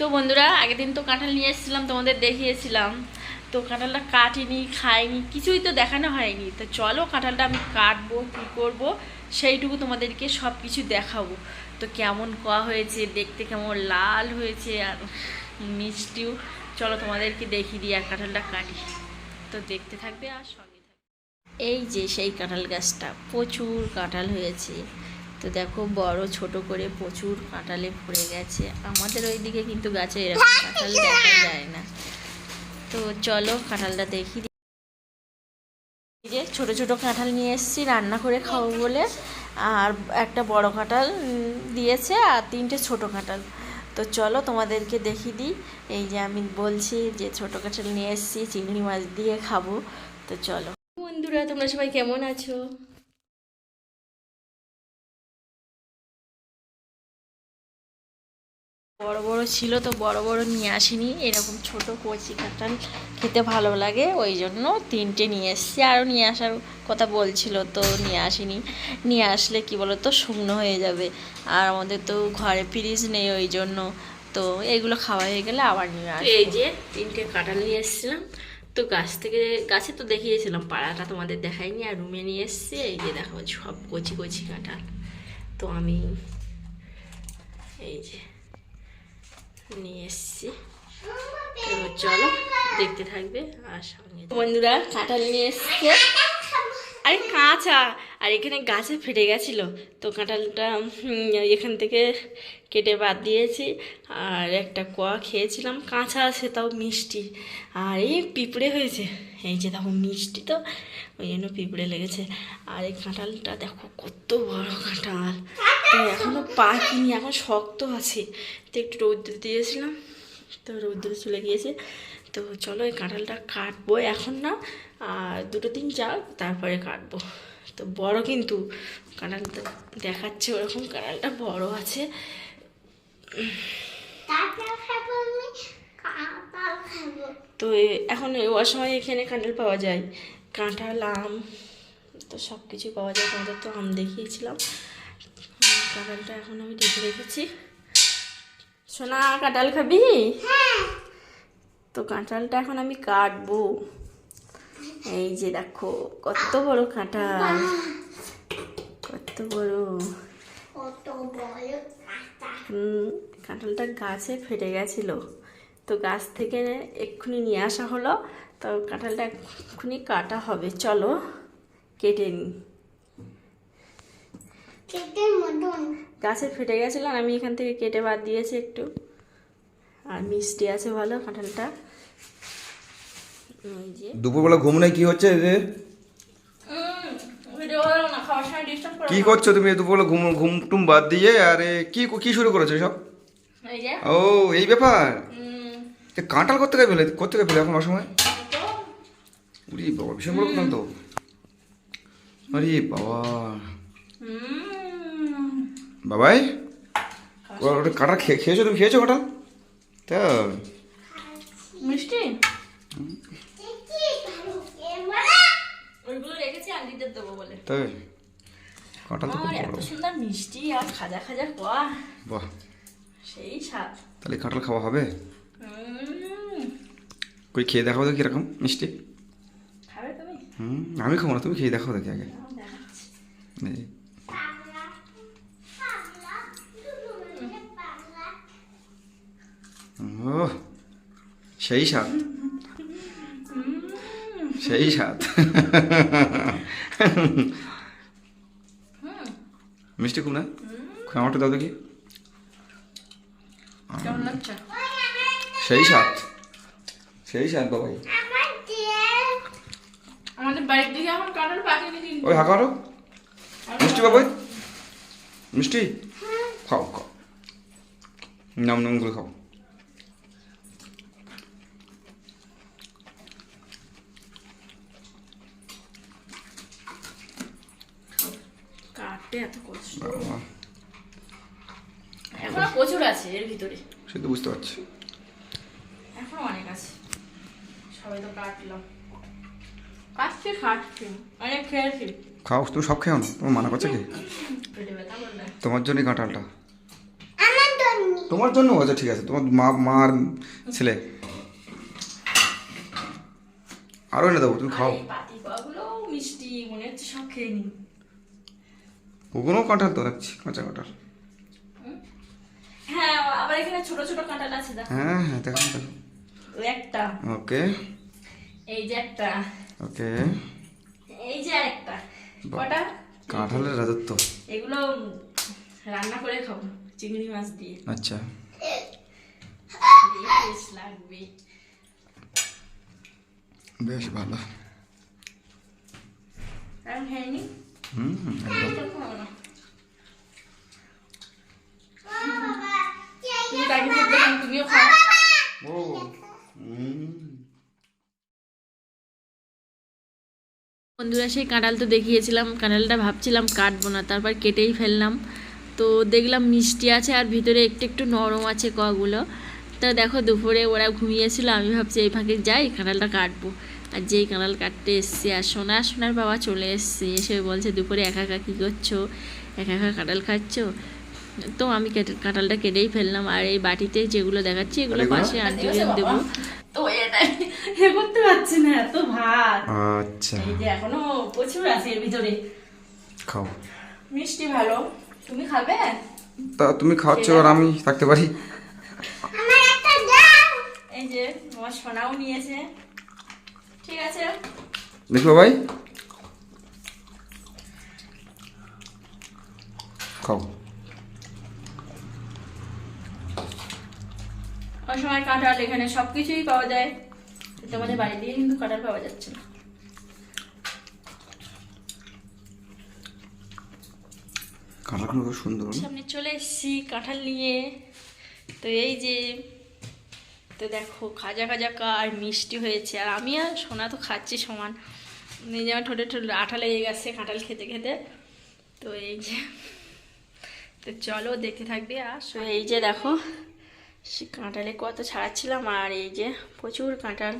তো বন্ধুরা, আগের দিন তো কাঁঠাল নিয়ে এসেছিলাম, তোমাদের দেখিয়েছিলাম। তো কাঁঠালটা কাটিনি, খাইনি, কিছুই তো দেখানো হয়নি। তো চলো কাঁঠালটা আমি কাটবো, কী করব, সেইটুকু তোমাদেরকে সব কিছু দেখাবো। তো কেমন কোয়া হয়েছে, দেখতে কেমন লাল হয়েছে, আর মিষ্টিও। চলো তোমাদেরকে দেখিয়ে দিই, আর কাঁঠালটা কাটি। তো দেখতে থাকবে আর সঙ্গে থাকবে। এই যে সেই কাঁঠাল গাছটা, প্রচুর কাঁঠাল হয়েছে। তো দেখো বড় ছোট করে প্রচুর কাঁঠালে ভরে গেছে। আমাদের ওইদিকে কিন্তু গাছে এরকম কাঁঠাল দেখা যায় না। তো চলো কাঁঠালটা দেখি। যে ছোট ছোট কাঁঠাল নিয়ে এসেছি, রান্না করে খাব বলে। আর একটা বড় কাঁঠাল দিয়েছে আর তিনটে ছোট কাঁঠাল। তো চলো তোমাদেরকে দেখিয়ে দিই। এই যে আমি বলছি যে ছোট কাঁঠাল নিয়ে এসেছি, চিংড়ি মাছ দিয়ে খাব। তো চলো। বন্ধুরা, তোমরা সবাই কেমন আছো? বড় বড় ছিল তো বড় বড় নিয়ে আসিনি। এরকম ছোট কচি কাঁঠাল খেতে ভালো লাগে ওই জন্য তিনটে নিয়ে এসেছি। আরও নিয়ে আসার কথা বলছিল তো নিয়ে আসিনি। নিয়ে আসলে কি বলো তো শুকনো হয়ে যাবে। আর আমাদের তো ঘরে ফ্রিজ নেই ওই জন্য। তো এগুলো খাওয়া হয়ে গেলে আবার নিয়ে আসব। এই যে তিনটে কাঁঠাল নিয়ে এসেছিলাম তো গাছ থেকে গাছে তো দেখিয়েছিলাম পাড়াটা তোমাদের দেখাইনি আর রুমে নিয়ে এসেছি। এই যে দেখো সব কচি কচি কাঁঠাল। তো আমি এই যে নিয়ে এসেছি। তো চলো, দেখতে থাকবে আর সঙ্গে। বন্ধুরা, কাঁঠাল নিয়ে এসছে। আরে কাঁচা! আর এখানে গাছে ফেটে গেছিল। তো কাঁঠালটা এখান থেকে কেটে বাদ দিয়েছি। আর একটা কোয়া খেয়েছিলাম। কাঁচা আছে তাও মিষ্টি। আর এই পিঁপড়ে হয়েছে। এই যে দেখো, মিষ্টি তো। ওই জন্য পিঁপড়ে লেগেছে। আর এই কাঁঠালটা দেখো, কত বড় কাঁঠাল। তো এখনও পাকিনি এখন শক্ত আছে। তো একটু রৌদ্র দিয়েছিলাম তো রৌদ্র চলে গিয়েছে। তো চলো এই কাঁঠালটা কাটবো এখন না আর দুটো দিন যাক তারপরে কাটবো। তো বড় কিন্তু কাঁঠালটা দেখাচ্ছে ওরকম কাঁঠালটা বড় আছে। তো এখন এই সময় এখানে কাঁঠাল পাওয়া যায়। কাঁঠাল আম তো সব কিছু পাওয়া যায় তোমাদের তো আম দেখিয়েছিলাম। কাঁঠালটা এখন আমি রেখে রেখেছি। সোনা কাঁঠাল খাবি? তো কাঁঠালটা এখন আমি কাটবো। এই যে দেখো কত বড় কাঁঠাল। কত বড়। কাঁঠালটা গাছে ফেটে গেছিল। তো গাছ থেকে এক্ষুনি নিয়ে আসা হলো। তো কাঁঠালটা এক্ষুনি কাটা হবে। চলো কেটে নিই। গাছে ফেটে গেছিল আর আমি এখান থেকে কেটে বাদ দিয়েছি একটু। আর মিষ্টি আছে ভালো কাঁঠালটা। দুপুরবেলা ঘুম নাই কি হচ্ছে রে কি করছ তুমি দুপুরবেলা ঘুম ঘুম টুম বাদ দিয়ে? আরে কি কি শুরু করেছ সব ও এই ব্যাপার? কাঁঠাল করতে গেলে পেলে করতে গেলে পেলে এখন অসময়? উরি বাবা ভীষণ বড় তো। আরে বাবা। উম, বাবাই ওটা খেয়ে খেয়েছো তুমি? খেয়েছো কাঁঠাল তা। মিষ্টি? তো খুব বড়। সুন্দর মিষ্টি আর খাজা খাজা কোয়া বাহ। সেই স্বাদ। তাহলে কাঁঠাল খাওয়া হবে? কই খেয়ে দেখাও তো কীরকম মিষ্টি? খাবে তুমি? হুম আমি খাব না তুমি খেয়ে দেখাও দেখি আগে। ও সেই স্বাদ। সেই স্বাদ। মিষ্টি খুব না? আমারটা দাও দেখি। সেই স্বাদ। সেই স্বাদ বাবাই আমাদের বাড়ির দিকে এখন ওই হাঁকারো মিষ্টি বাবাই মিষ্টি? খাও খাও। নাম নাম করে খাও। কাটতে এত কষ্ট এখনও প্রচুর আছে এর ভিতরে। সে তো বুঝতে পারছি। এখনও অনেক আছে। সবাই তো কাটলাম কাটছে খাটছে। অনেক খেয়েছি। খাও তুমি সব খেও না? তোমার মানা করছে কি? তোমার জন্যই কাঁঠালটা। জন্য। তোমার জন্য আচ্ছা ঠিক আছে। তোমার মা মার ছেলে। আরও এনে দেবো তুমি খাও। মিষ্টি মনে হচ্ছে সব খেয়ে নি ওগুলো কাঁঠাল তো দেখছি কাঁচা কাঁঠাল। হ্যাঁ আবার এখানে ছোট ছোট কাঁঠাল আছে দেখো। হ্যাঁ হ্যাঁ দেখো দেখো। একটা। ওকে। এই যে একটা। ওকে। এই যে একটা। কটা? কাঁঠালের রাজত্ব। এগুলো রান্না করে খাব চিংড়ি মাছ দিয়ে। আচ্ছা। বেশ লাগবে। বেশ ভালো। কারণ খাইনি? বন্ধুরা, সেই কাঁঠাল তো দেখিয়েছিলাম। কাঁঠালটা ভাবছিলাম কাটবো না, তারপর কেটেই ফেললাম। তো দেখলাম মিষ্টি আছে আর ভিতরে একটু একটু নরম আছে কগুলো। তা দেখো, দুপুরে ওরা ঘুমিয়েছিল, আমি ভাবছি এই ফাঁকে যাই, কাঁঠালটা কাটবো। আর যেই কাঁঠাল কাটতে এসছে আর সোনা সোনার বাবা চলে এসছে এসে বলছে দুপুরে একা একা কী করছ? একা একা কাঁঠাল খাচ্ছো? তো আমি কেটে কাঁঠালটা কেটেই ফেললাম আর এই বাটিতে যেগুলো দেখাচ্ছি এগুলো? পাশে আন্টিকে দেবো। তো করতে পারছি না এত ভাত। আচ্ছা। এই যে এখনও প্রচুর আছে এর ভিতরে। খাও। মিষ্টি ভালো। তুমি খাবে? তা তুমি খাওয়াচ্ছ আর আমি থাকতে পারি। আমার একটা দাও। এই যে আমার সোনাও নিয়েছে। ঠিক আছে? দেখো ভাই? খাও। ওই সময় কাঁঠাল এখানে সব কিছুই পাওয়া যায়। কিন্তু আমাদের বাড়ি দিয়ে কিন্তু কাঁঠাল পাওয়া যাচ্ছে না। খুব সুন্দর? সামনে চলে এসেছি কাঁঠাল নিয়ে। তো এই যে তো দেখো, খাজা খাজা আর মিষ্টি হয়েছে। আর আমি আর সোনা তো খাচ্ছি সমান। এই আমার ঠোঁটে ঠোঁটে আঠা লেগে গেছে কাঁঠাল খেতে খেতে। তো এই যে, তো চলো দেখতে থাকবে আর এই যে দেখো, সে কাঁঠালে কত ছাড়াচ্ছিলাম আর এই যে প্রচুর কাঁঠাল।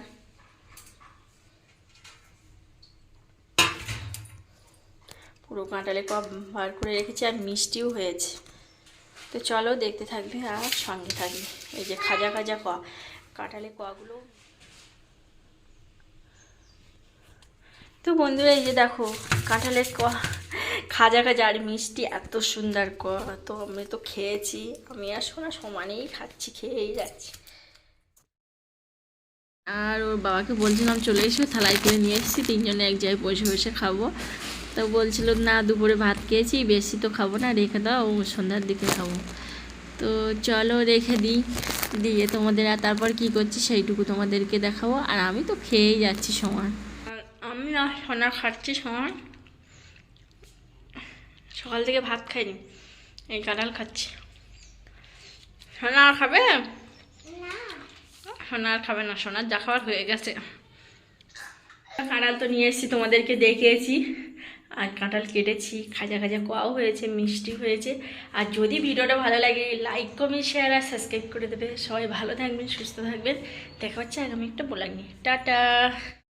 পুরো কাঁঠালে কপ বার করে রেখেছি আর মিষ্টিও হয়েছে। তো চলো দেখতে থাকবে আর সঙ্গে থাকবে। এই যে খাজা খাজা ক, কাঁঠালে কগুলো। তো বন্ধুরা, এই যে দেখো কাঁঠালের ক, খাজা খাজা আর মিষ্টি এত সুন্দর ক। তো আমি তো খেয়েছি, আমি আর শোনা সমানেই খাচ্ছি, খেয়েই যাচ্ছি। আর ওর বাবাকে বলছিলাম, চলে এসো, থালায় করে নিয়ে এসেছি, তিনজনে এক জায়গায় বসে বসে খাব। তো বলছিল, না, দুপুরে ভাত খেয়েছি, বেশি তো খাব না, রেখে দাও, সন্ধ্যার দিকে খাব। তো চলো, রেখে দিই, দিয়ে তোমাদের আর তারপর কি করছি, সেইটুকু তোমাদেরকে দেখাবো, আর আমি তো খেয়েই যাচ্ছি সমান। আমি না সোনা খাচ্ছি সমান। সকাল থেকে ভাত খাইনি, এই কাঁঠাল খাচ্ছি। সোনা আর খাবে? সোনা আর খাবে না, সোনার যা খাবার হয়ে গেছে। কাঁঠাল তো নিয়ে এসেছি তোমাদেরকে দেখিয়েছি। আর কাঁঠাল কেটেছি, খাজা খাজা কোয়াও হয়েছে, মিষ্টি হয়েছে। আর যদি ভিডিওটা ভালো লাগে লাইক কমেন্ট শেয়ার আর সাবস্ক্রাইব করে দেবে। সবাই ভালো থাকবেন, সুস্থ থাকবেন। দেখা হচ্ছে আগামী একটা বলার নিয়ে। টাটা!